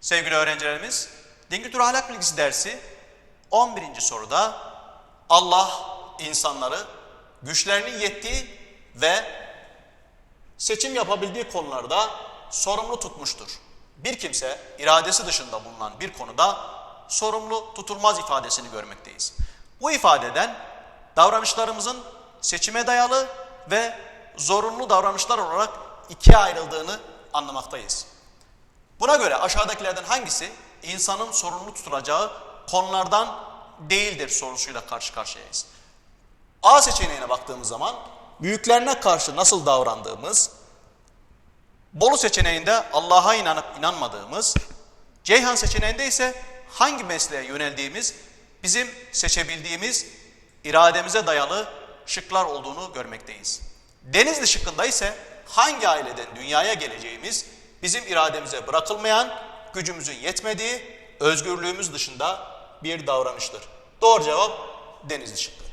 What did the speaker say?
Sevgili öğrencilerimiz, Din Kültürü Ahlak Bilgisi dersi 11. soruda Allah insanları güçlerinin yettiği ve seçim yapabildiği konularda sorumlu tutmuştur. Bir kimse iradesi dışında bulunan bir konuda sorumlu tutulmaz ifadesini görmekteyiz. Bu ifadeden davranışlarımızın seçime dayalı ve zorunlu davranışlar olarak ikiye ayrıldığını anlamaktayız. Buna göre aşağıdakilerden hangisi insanın sorumlu tutulacağı konulardan değildir sorusuyla karşı karşıyayız. A seçeneğine baktığımız zaman büyüklerine karşı nasıl davrandığımız, Bolu seçeneğinde Allah'a inanıp inanmadığımız, Ceyhan seçeneğinde ise hangi mesleğe yöneldiğimiz bizim seçebildiğimiz irademize dayalı şıklar olduğunu görmekteyiz. Denizli şıkkında ise hangi aileden dünyaya geleceğimiz bizim irademize bırakılmayan, gücümüzün yetmediği, özgürlüğümüz dışında bir davranıştır. Doğru cevap Denizli şıkkı.